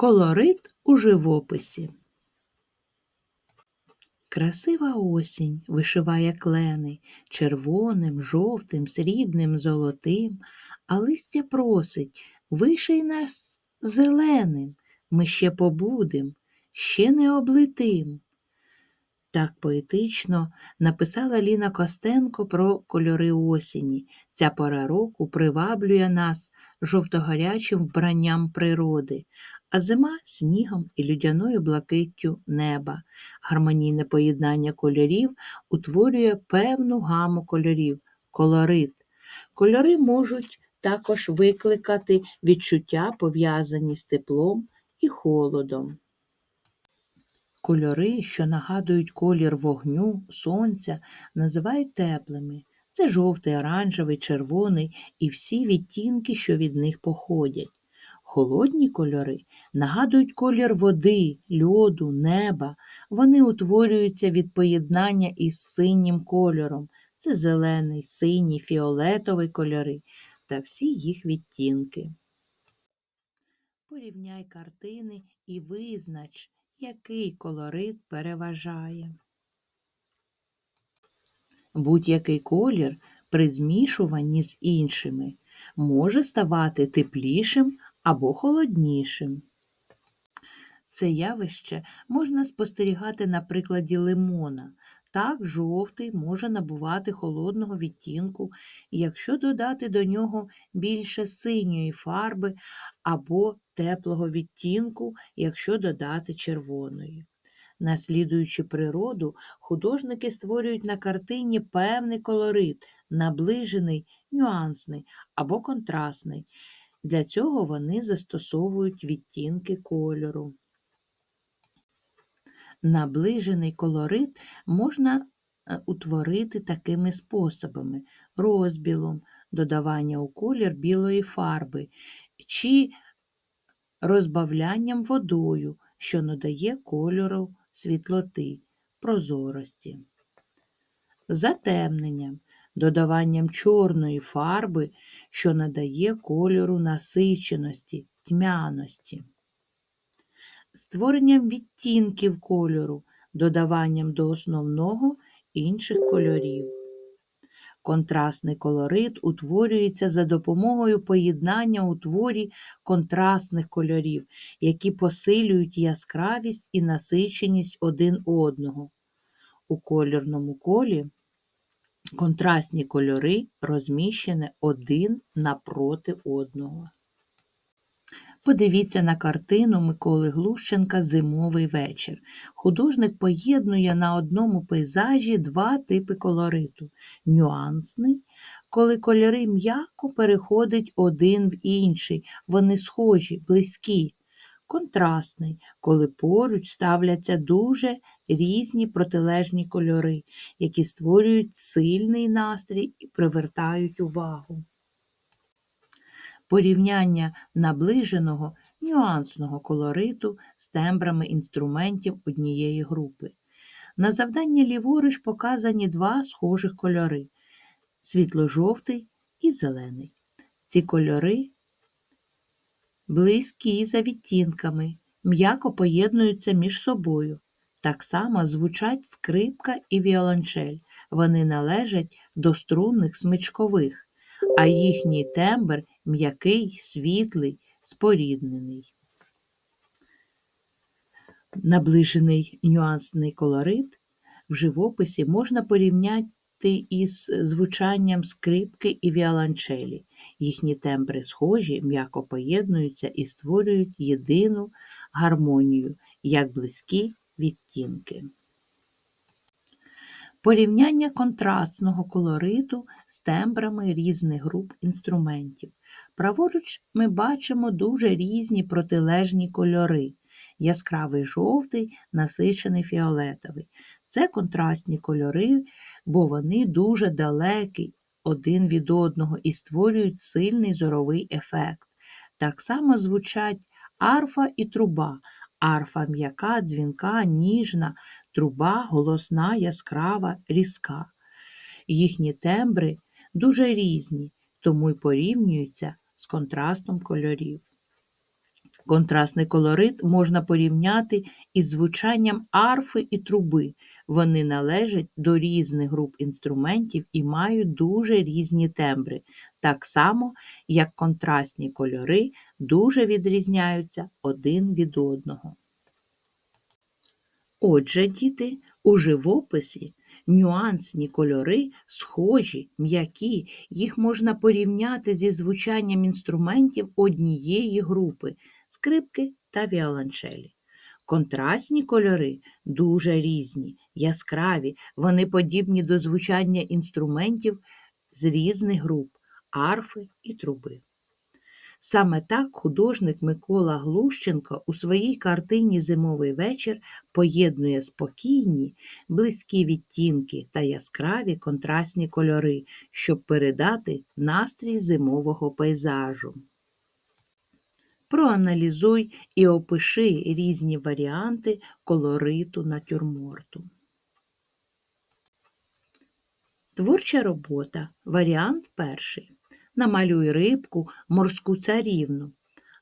Колорит у живописі. Красива осінь вишиває клени червоним, жовтим, срібним, золотим, а листя просить виший нас зеленим, ми ще побудем, ще не облетим. Так поетично написала Ліна Костенко про кольори осені. Ця пора року приваблює нас жовтогарячим вбранням природи, а зима снігом і людяною блакиттю неба. Гармонійне поєднання кольорів утворює певну гаму кольорів колорит. Кольори можуть також викликати відчуття, пов'язані з теплом і холодом. Кольори, що нагадують колір вогню, сонця, називають теплими. Це жовтий, оранжевий, червоний і всі відтінки, що від них походять. Холодні кольори нагадують колір води, льоду, неба. Вони утворюються від поєднання із синім кольором. Це зелений, синій, фіолетовий кольори та всі їх відтінки. Порівняй картини і визнач, який колорит переважає. Будь-який колір при змішуванні з іншими може ставати теплішим або холоднішим. Це явище можна спостерігати на прикладі лимона. Так, жовтий може набувати холодного відтінку, якщо додати до нього більше синьої фарби або теплого відтінку, якщо додати червоної. Наслідуючи природу, художники створюють на картині певний колорит, наближений, нюансний або контрастний. Для цього вони застосовують відтінки кольору. Наближений колорит можна е, утворити такими способами: розбілом, додавання у колір білої фарби чи розбавлянням водою, що надає кольору світлоти, прозорості, затемненням, додаванням чорної фарби, що надає кольору насиченості, тьмяності створенням відтінків кольору, додаванням до основного інших кольорів. Контрастний колорит утворюється за допомогою поєднання у творі контрастних кольорів, які посилюють яскравість і насиченість один одного. У кольорному колі контрастні кольори розміщені один напроти одного. Подивіться на картину Миколи Глущенка Зимовий вечір. Художник поєднує на одному пейзажі два типи колориту: нюансний, коли кольори м'яко переходять один в інший, вони схожі, близькі. Контрастний, коли поруч ставляться дуже різні протилежні кольори, які створюють сильний настрій і привертають увагу порівняння наближеного нюансного колориту з тембрами інструментів однієї групи. На завданні ліворуч показані два схожих кольори світло-жовтий і зелений. Ці кольори близькі за відтінками, м'яко поєднуються між собою. Так само звучать скрипка і віолончель. Вони належать до струнних смичкових а їхній тембр м'який, світлий, споріднений. Наближений нюансний колорит в живописі можна порівняти із звучанням скрипки і віолончелі. Їхні тембри схожі, м'яко поєднуються і створюють єдину гармонію, як близькі відтінки. Порівняння контрастного колориту з тембрами різних груп інструментів. Праворуч ми бачимо дуже різні протилежні кольори. Яскравий жовтий, насичений фіолетовий. Це контрастні кольори, бо вони дуже далекі один від одного і створюють сильний зоровий ефект. Так само звучать арфа і труба, Арфа м'яка, дзвінка, ніжна, труба, голосна, яскрава, різка. Їхні тембри дуже різні, тому й порівнюються з контрастом кольорів. Контрастний колорит можна порівняти із звучанням арфи і труби. Вони належать до різних груп інструментів і мають дуже різні тембри, так само, як контрастні кольори дуже відрізняються один від одного. Отже, діти, у живописі нюансні кольори схожі, м'які, їх можна порівняти зі звучанням інструментів однієї групи скрипки та віолончелі. Контрастні кольори дуже різні, яскраві, вони подібні до звучання інструментів з різних груп арфи і труби. Саме так художник Микола Глущенко у своїй картині Зимовий вечір поєднує спокійні, близькі відтінки та яскраві контрастні кольори, щоб передати настрій зимового пейзажу. Проаналізуй і опиши різні варіанти колориту натюрморту. Творча робота. Варіант перший. Намалюй рибку, морську царівну,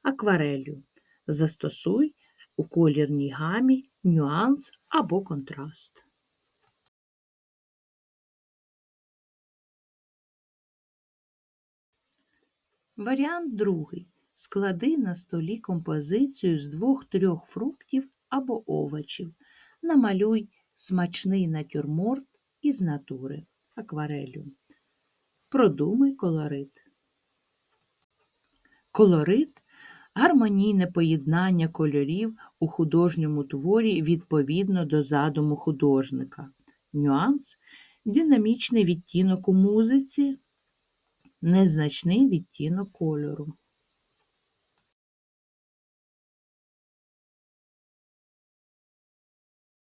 акварелью. Застосуй у колірній гамі нюанс або контраст. Варіант другий. Склади на столі композицію з двох-трьох фруктів або овочів. Намалюй смачний натюрморт із натури акварелю. Продумай колорит. Колорит гармонійне поєднання кольорів у художньому творі відповідно до задуму художника. Нюанс динамічний відтінок у музиці, незначний відтінок кольору.